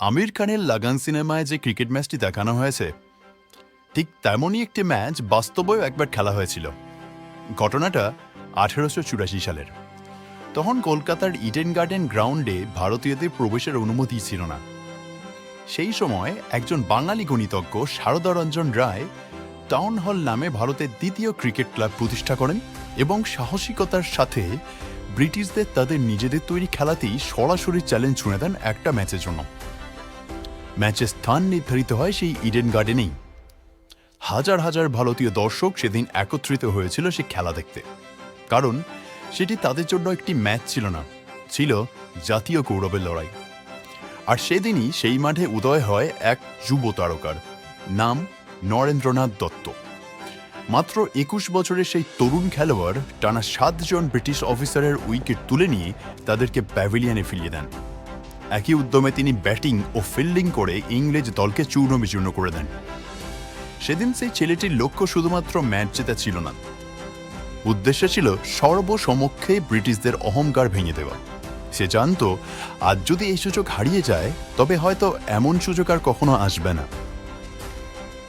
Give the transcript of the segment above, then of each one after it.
আমির খানের লাগান সিনেমায় যে ক্রিকেট ম্যাচটি দেখানো হয়েছে, ঠিক তেমনই একটি ম্যাচ বাস্তবেও একবার খেলা হয়েছিল। ঘটনাটা আঠেরোশো চুরাশি সালের। তখন কলকাতার ইডেন গার্ডেন গ্রাউন্ডে ভারতীয়দের প্রবেশের অনুমতি ছিল না। সেই সময় একজন বাঙালি গণিতজ্ঞ শারদারঞ্জন রায় টাউন হল নামে ভারতের দ্বিতীয় ক্রিকেট ক্লাব প্রতিষ্ঠা করেন এবং সাহসিকতার সাথে ব্রিটিশদের তাদের নিজেদের তৈরি খেলাতেই সরাসরি চ্যালেঞ্জ ছুঁড়ে দেন একটা ম্যাচের জন্য। ম্যাচের স্থান নির্ধারিত হয় সেই ইডেন গার্ডেনেই। হাজার হাজার ভারতীয় দর্শক সেদিন একত্রিত হয়েছিল সে খেলা দেখতে। কারণ সেটি তাদের জন্য একটি ম্যাচ ছিল না, ছিল জাতীয় গৌরবের লড়াই। আর সেদিনই সেই মাঠে উদয় হয় এক যুব তারকার, নাম নরেন্দ্রনাথ দত্ত। মাত্র একুশ বছরের সেই তরুণ খেলোয়াড় টানা সাতজন ব্রিটিশ অফিসারের উইকেট তুলে নিয়ে তাদেরকে প্যাভিলিয়নে ফিরিয়ে দেন। একই উদ্যমে তিনি ব্যাটিং ও ফিল্ডিং করে ইংরেজ দলকে চূর্ণ বিচূর্ণ করে দেন। সেদিন সেই ছেলেটির লক্ষ্য শুধুমাত্র ম্যাচ জেতা ছিল না। উদ্দেশ্য ছিল সর্বসমক্ষে ব্রিটিশদের অহংকার ভেঙে দেওয়া। সে জানতো, আজ যদি এই সুযোগ হারিয়ে যায়, তবে হয়তো এমন সুযোগ আর কখনো আসবে না।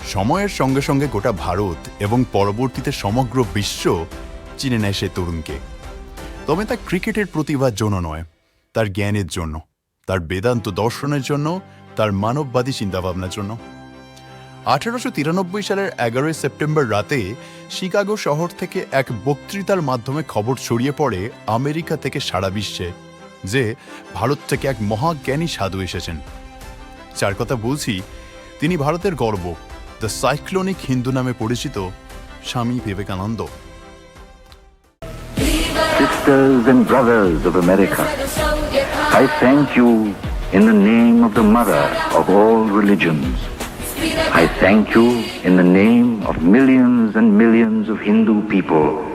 সময়ের সঙ্গে সঙ্গে গোটা ভারত এবং পরবর্তীতে সমগ্র বিশ্ব চিনে নেয় সে তরুণকে। তবে তা ক্রিকেটের প্রতিভার জন্য নয়, তার জ্ঞানের জন্য। তার বেদান্ত দর্শনের জন্য, তার মানববাদী চিন্তাভাবনার জন্য। আঠারোশো তিরানব্বই সালের এগারোই সেপ্টেম্বর রাতে শিকাগো শহর থেকে এক বক্তৃতার মাধ্যমে খবর ছড়িয়ে পড়ে আমেরিকা থেকে সারা বিশ্বে যে ভারত থেকে এক মহাজ্ঞানী সাধু এসেছেন। যার কথা বলছি, তিনি ভারতের গর্ব, দ্য সাইক্লোনিক হিন্দু নামে পরিচিত Swami Vivekananda. Sisters and brothers of America, I thank you in the name of the mother of all religions. I thank you in the name of millions and millions of Hindu people